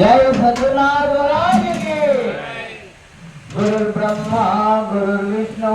जय सतनाथ राज की। गुरु ब्रह्मा, गुरु विष्णु,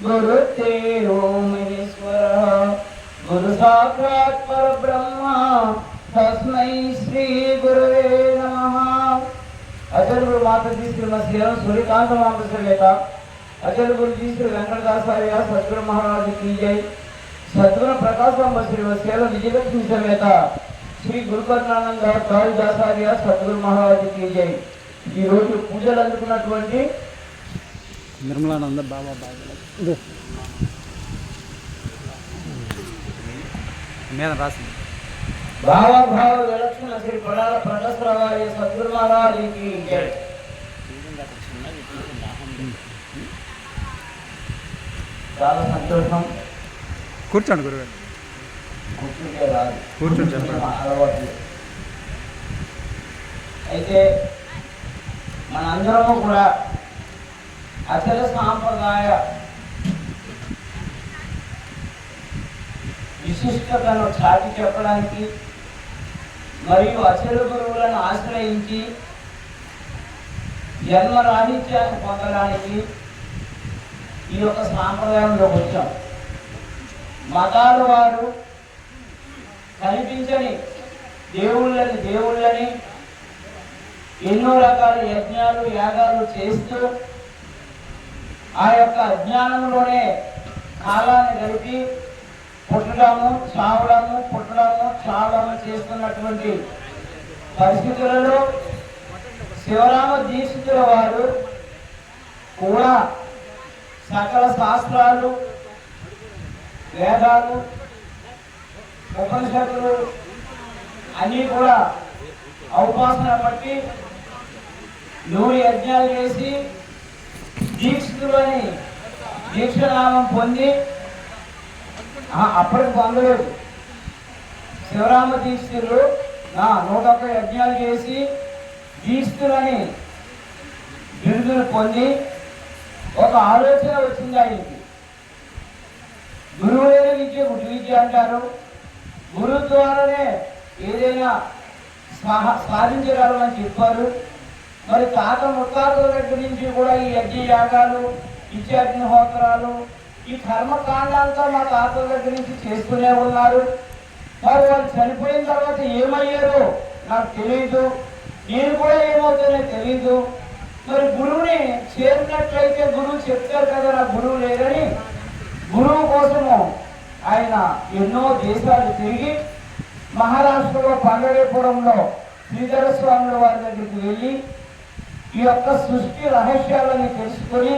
गुरु तेरो महेश्वर गुरु साक्षात पर ब्रह्मा तस्मै श्री गुरुवे नमः। अचल गुरु माता जी श्री मसीह, सूर्यकांत माता से लेता अचल गुरु जी श्री वेंकटदास आर्य, सतगुरु महाराज की जय। सतगुरु प्रकाश अंब श्री वसेल विजयलक्ष्मी समेता శ్రీ గురుకర్ణానంద కాళిదాసార్య సద్గురు మహారాజు కీ జై. రోజు పూజలు అందుకున్నటువంటి నిర్మలానంద బాబా బాబా. మీద రాసింది. బాబా భావ విలక్షణ శ్రీ పడాల ప్రజస్రావారి సద్గురు మహారాజుకి జై. చాలా సంతోషం. కూర్చోండి గురుగారు. కూర్చుంటే రాదు. మా అలవాటు. అయితే మనందరము కూడా అసలు సాంప్రదాయ విశిష్టతను చాటి చెప్పడానికి మరియు అచల గురువులను ఆశ్రయించి జన్మరాహిత్యాన్ని పొందడానికి ఈ యొక్క సాంప్రదాయంలోకి వచ్చాం. మతాల వారు కనిపించని దేవుళ్ళని దేవుళ్ళని ఎన్నో రకాల యజ్ఞాలు యాగాలు చేస్తూ ఆ యొక్క అజ్ఞానంలోనే కాలాన్ని గడిపి పుట్టడము చావడము పుట్టడము చావడము చేస్తున్నటువంటి పరిస్థితులలో శివరామ దీక్షితుల వారు కూడా సకల శాస్త్రాలు వేదాలు ఉపనిషత్తులు అన్నీ కూడా ఔపాసన బట్టి నూరు యజ్ఞాలు చేసి దీక్షితులు అని దీక్షనామం పొంది అప్పటికి పొందలేదు. శివరామ దీక్షితులు నూట ఒక్క యజ్ఞాలు చేసి దీక్షితులని బిరుదులు పొంది ఒక ఆలోచన వచ్చింది ఆయనకి. గురువులైన విద్య గుడి విద్య అంటారు. గురు ద్వారానే ఏదైనా సాధించగలమని చెప్పారు మరి తాత ముత్తాతల దగ్గర నుంచి కూడా ఈ యజ్ఞ యాగాలు నిత్యాగ్నిహోత్రాలు ఈ కర్మకాండాలతో మా తాతల దగ్గర నుంచి చేస్తూనే ఉన్నారు. మరి వాళ్ళు చనిపోయిన తర్వాత ఏమయ్యారో నాకు తెలియదు నేను కూడా ఏమవుతానో తెలియదు మరి గురువుని చేరినట్లయితే గురువు చెప్తారు కదా నా గురువు లేరని. గురువు కోసము ఆయన ఎన్నో దేశాలు తిరిగి మహారాష్ట్రలో పండరేపురంలో శ్రీధర స్వాముల వారి దగ్గరికి వెళ్ళి ఈ యొక్క సృష్టి రహస్యాలని తెలుసుకొని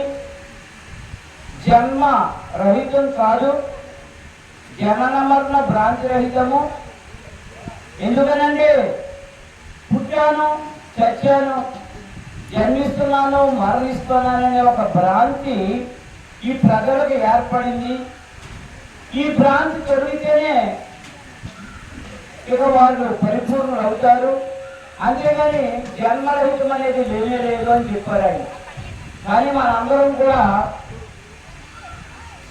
జన్మ రహితం కాదు జనన మరణ భ్రాంతి రహితము. ఎందుకనంటే పుట్టాను చచ్చాను జన్మిస్తున్నాను మరణిస్తున్నాననే ఒక భ్రాంతి ఈ ప్రజలకు ఏర్పడింది. ఈ భ్రాంతి తొలగితేనే ఇక వాళ్ళు పరిపూర్ణులు అవుతారు. అంతేగాని జన్మరహితం అనేది లేనే లేదు అని చెప్పారండి. కానీ మనందరం కూడా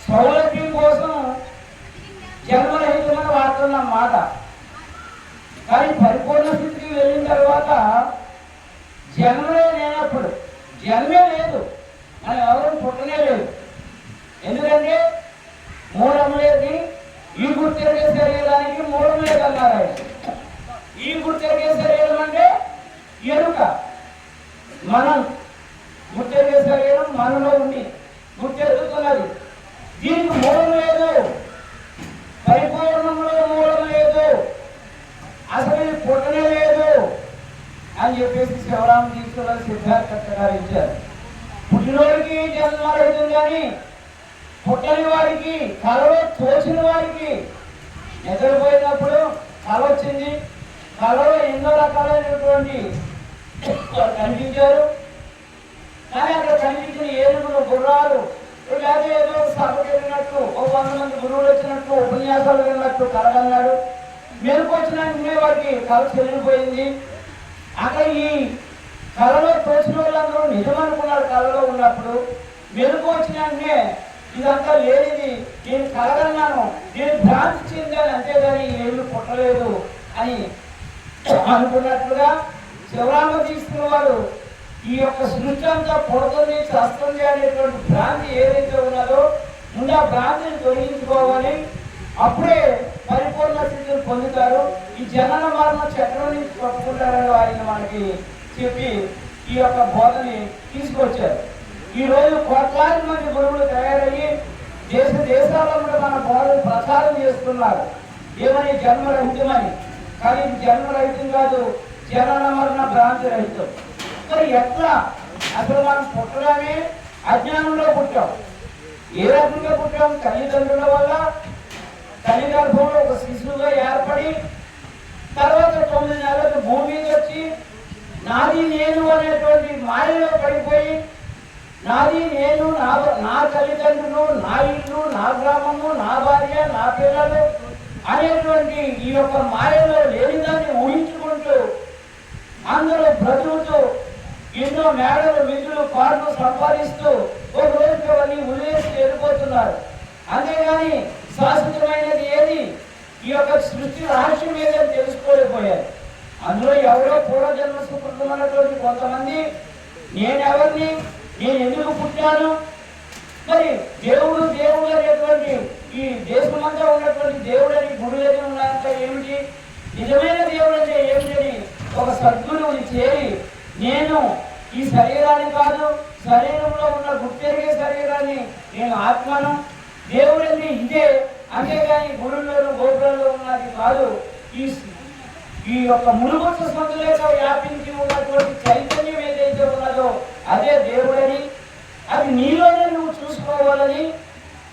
సౌలభ్యం కోసం జన్మరహితమని వాడుతున్నాం మాట కానీ పరిపూర్ణ స్థితికి వెళ్ళిన తర్వాత జన్మలే లేనప్పుడు జన్మే లేదు. మనం ఎవరు పుట్టనే లేదు. ఎందుకంటే మూలం లేదు ఈ గుర్తెరిగే శరీరానికి మూలం లేదన్నారు ఆయన. ఈ గుర్తెరిగే శరీరం అంటే ఎరుక. మనం గుర్తెరిగే శరీరం మనలో ఉంది. గుర్తెరుగుతున్నది దీనికి మూలం లేదు. పరిపూర్ణంలో మూలం లేదు. అసలు ఇది పుట్టనే లేదు అని చెప్పేసి శివరామ తీసుకున్న సిద్ధార్థ గారు ఇచ్చారు. పుట్టినోడికి జన్మ జన్మరహితం కానీ పుట్టని వారికి కళలో తోచిన వారికి నిద్రపోయినప్పుడు కళ వచ్చింది కలలో ఎన్నో రకాలైనటువంటి కనిపించారు. కానీ అక్కడ కనిపించిన ఏనుగులు గుర్రాలు లేదా ఏదో సభకు వెళ్ళినట్టు ఓ వంద మంది గురువులు వచ్చినట్టు ఉపన్యాసాలు విన్నట్టు కలగన్నాడు మెరుపు వచ్చిన వారికి కళ చెల్లిపోయింది అక్కడ ఈ కళలో తోచిన వాళ్ళందరూ నిజమనుకున్నారు కళలో ఉన్నప్పుడు. మెరుపు వచ్చిన ఇదంతా లేనిది. నేను కలగన్నాను నేను భ్రాంతి చెందాను. అంతేగాని ఏమి పుట్టలేదు అని అనుకున్నట్లుగా శివరామకృష్ణ వారు ఈ యొక్క సృష్టి అంతా పుడుతుంది చస్తుంది అనేటువంటి భ్రాంతి ఏదైతే ఉన్నదో ముందు ఆ భ్రాంతిని తొలగించుకోవాలి. అప్పుడే పరిపూర్ణ స్థితిని పొందుతారు. ఈ జనన మరణ చక్రం నుంచి పట్టుకుంటారని ఆయన మనకి చెప్పి ఈ యొక్క బోధని తీసుకొచ్చారు. ఈ రోజు కోట్లాది మంది గురువులు తయారయ్యి దేశ మన బోధన ప్రచారం చేస్తున్నారు. ఏమని జన్మరహితమని? కానీ జన్మరహితం కాదు జనన మరణ భ్రాంతి రహితం. మరి ఎట్లా? అసలు మనం పుట్టడమే అజ్ఞానంలో పుట్టాం. ఏ రకంగా పుట్టాం? తల్లిదండ్రుల వల్ల తల్లి గర్భంలో ఒక శిశువుగా ఏర్పడి తర్వాత తొమ్మిది నెలలకు భూమి మీద వచ్చి నాది నేను అనేటువంటి మాయలో పడిపోయి నాది నేను నా నా తల్లిదండ్రులు నా ఇల్లు నా గ్రామము నా భార్య నా పిల్లలు అనేటువంటి ఈ యొక్క మాయలో లేనిదాన్ని ఊహించుకుంటూ అందరూ బ్రతుకుతూ ఎన్నో మేడలు విధులు పాటలు సంపాదిస్తూ ఒక రోజుకి అవన్నీ ఉల్లేసి వెళ్ళిపోతున్నారు. అంతేగాని శాశ్వతమైనది ఏది? ఈ యొక్క సృష్టి రహస్యం ఏదని తెలుసుకోలేకపోయారు. అందులో ఎవరో పూర్వజన్మ సుకృతమైనటువంటి కొంతమంది నేనెవరిని? నేను ఎందుకు పుట్టాను? మరి దేవుడు దేవుడు అనేటువంటి ఈ దేశమంతా ఉన్నటువంటి దేవుడని గుడులని ఉన్నంత ఏమిటి? నిజమైన దేవుడు అంటే ఏమిటని ఒక సద్గురువుని చేరి నేను ఈ శరీరాన్ని కాదు శరీరంలో ఉన్న గుర్తెరిగే శరీరాన్ని నేను ఆత్మను దేవుడని ఇదే అంతేగాని గుడుల్లోనూ గోపురంలో ఉన్నది కాదు. ఈ ఈ యొక్క మునుగొట్ట సందులేక వ్యాపించి ఉన్నటువంటి చైతన్యం ఏదైతే ఉన్నదో అదే దేవుడని అది నీలోనే నువ్వు చూసుకోవాలని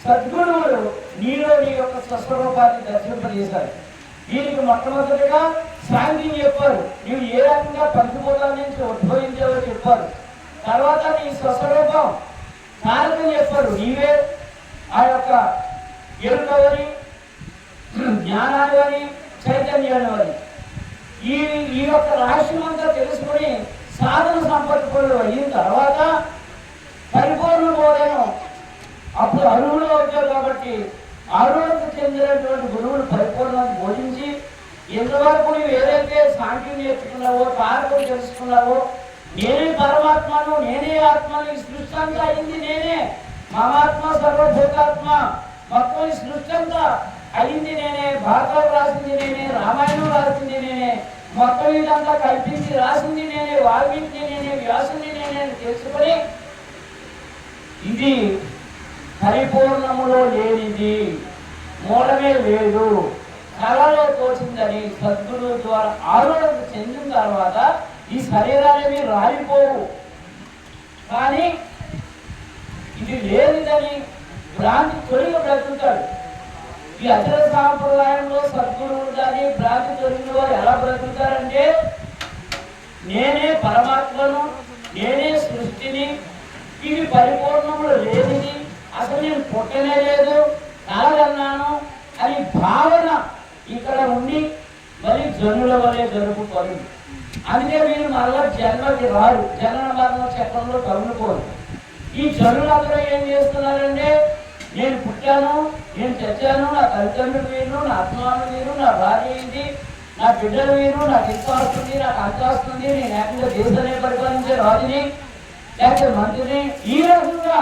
సద్గురువులు నీలో నీ యొక్క స్వస్వరూపాన్ని దర్శింపజేశారు. దీనికి మొట్టమొదటిగా శాంతిని చెప్పారు. నీవు ఏ రకంగా పంచభూతాల నుంచి ఉద్భవించావో చెప్పారు. తర్వాత నీ స్వస్వరూపం కారకం చెప్పారు. నీవే ఆ యొక్క ఎరుకవని జ్ఞానాలు అని చైతన్యాలు అని ఈ ఈ యొక్క రహస్యం అంతా తెలుసుకొని సాధన సంపర్కులు అయిన తర్వాత పరిపూర్ణ బోధను అప్పుడు అరువులు అవుతారు కాబట్టి అరువులకు చెందినటువంటి గురువులు పరిపూర్ణ బోధించి ఇంతవరకు నువ్వు ఏదైతే సాంఖ్యం నేర్చుకున్నావో తారకం తెలుసుకున్నావో నేనే పరమాత్మను నేనే ఆత్మను ఈ సృష్టి అంతా అయింది నేనే. మమాత్మ సర్వభూతాత్మ మొత్తం ఈ సృష్టి అంతా అయింది నేనే. భారతం రాసింది నేనే రామాయణం రాసింది నేనే. మొత్తం ఇదంతా కల్పించి రాసింది నేనే వాల్మీకి నేనే వ్యాసుని నేనే అని తెలుసుకొని ఇది పరిపూర్ణములో లేనిది మూలమే లేదు. కళలో తోచిందని సద్గురు ద్వారా ఆలోచన చెందిన తర్వాత ఈ శరీరాలేవి రాలిపోవు. కానీ ఇది లేనిదని భ్రాంతి తొలిగా బ్రతుకుతాడు. ఈ అచర సాంప్రదాయంలో సద్గురువులు కానీ భ్రాంతి తొలిగిన వారు ఎలా బ్రతుకుతారంటే నేనే పరమాత్మను నేనే సృష్టిని ఇది పరిపూర్ణములు లేనిది అసలు నేను పుట్టనే లేదు కాదన్నాను అని భావన ఇక్కడ ఉండి మరి జనుల వలె జరుపుకోరు. అందుకే వీరు మళ్ళా జన్మకి రారు. జనన మరణ చక్రంలో తగులుకోరు ఈ జనులందరూ ఏం చేస్తున్నారంటే నేను పుట్టాను నేను చచ్చాను నా తల్లిదండ్రులు వీరు నా అభిమానులు వీరు నా భార్య ఇది నా బిడ్డలు వీరు నాకు ఇంత వస్తుంది నాకు అంత వస్తుంది నేను ఏకంగా దేశాన్ని పరిపాలించే రాజుని లేకపోతే మంత్రిని. ఈ రకంగా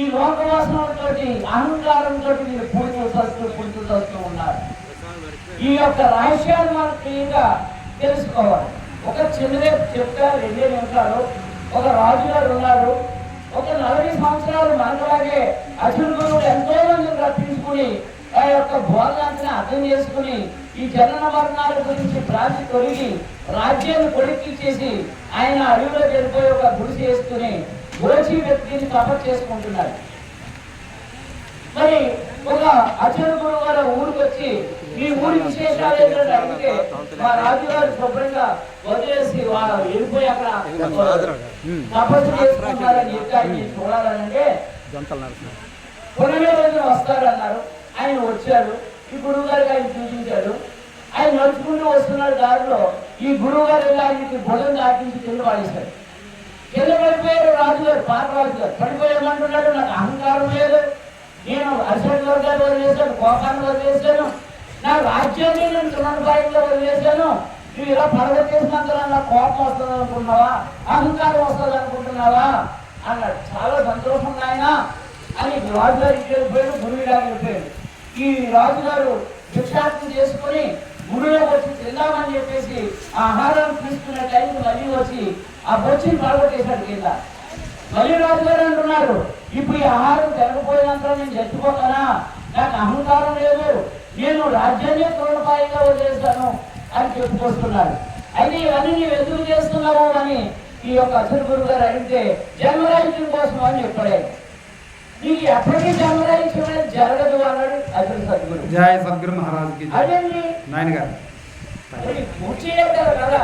ఈ లోకవాసనలతో అహంకారంతో మీరు పూర్తి చేస్తూ పూజలు చేస్తూ ఉన్నారు. ఈ యొక్క రహస్యాలు మనం క్లియర్గా తెలుసుకోవాలి. ఒక చిన్నదే చెప్తారు రెండే నిమిషాలు. ఒక రాజుగారు ఉన్నారు. సంవత్సరాలు మనలాగే అర్జున గురువులు ఎంతో మందిని రప్పించుకుని ఆ యొక్క బోధనాన్ని అర్థం చేసుకుని ఈ జనన మరణాల గురించి భ్రాంతి తొలగి రాజ్యాన్ని కొడుక్కిచ్చేసి ఆయన అడవిలో చనిపోయి ఒక గుడిసి వేసుకుని గోచి వ్యక్తిని తపస్సు చేసుకుంటున్నారు మరి ఒక అర్జున గురువు గారు ఊరికి వచ్చి ఈ ఊరి విశేషాలు ఏంటంటే అడిగితే మా రాజుగారు శుభ్రంగా వదిలేసి వాళ్ళు వెళ్ళిపోయి అక్కడ తపస్సు చేసుకుంటారని చెప్పి చూడాలంటే పునమే రోజున వస్తారన్నారు ఆయన వచ్చారు ఈ గురువు గారికి ఆయన చూపించాడు. ఆయన నడుచుకుంటూ వస్తున్నాడు దారిలో. ఈ గురువు గారు ఆయనకి భుజం దాటించి కింద పడేశాడు కింద పడిపోయారు రాజుగారు పాత రాజుగారు. పడిపోయామంటున్నాడు నాకు అహంకారం లేదు. నేను అశోక్ వర్గాలు వదిలేశాను కోపాన్ని వదిలేశాను. నా రాజ్యాన్ని నేను తునపాయంలో వదిలేశాను నువ్వు ఇలా పడగొట్టేసినంత కోపం వస్తుంది అనుకుంటున్నావా? అహంకారం వస్తుంది అనుకుంటున్నావా? అన్నాడు. చాలా సంతోషం ఆయన అని రాజుగారు ఇంటికి వెళ్ళిపోయాడు గురువు గారు వెళ్ళిపోయాడు ఈ రాజుగారు భిక్షాటం చేసుకొని గుడిలోకి వచ్చి తిందామని చెప్పేసి ఆ ఆహారం తీసుకునే టైంకి మళ్ళీ వచ్చి ఆ బొచ్చిని పడగొట్టేశాడు కింద. మళ్ళీ రాజుగారు అంటున్నారు ఇప్పుడు ఈ ఆహారం తినకపోయినంత నేను చచ్చిపోతానా? నాకు అహంకారం లేదు. నేను రాజ్యాన్ని తోడపాయిగా వదిలేస్తాను అని చెప్పుకొస్తున్నాడు అయితే ఇవన్నీ నీవు ఎందుకు చేస్తున్నావు అని ఈ యొక్క అసలు గురువు గారు అడిగితే జన్మరాజ్యం కోసం అని చెప్పాడు. ఆయన. నీకు ఎప్పటికీ జన్మరాజ్యం అనేది జరగదు అన్నాడు అసలు సద్గురు. జయ సద్గురు మహారాజుకి జై. అదేంటి? నాయన గారు మరి పూర్తి చేశారు కదా.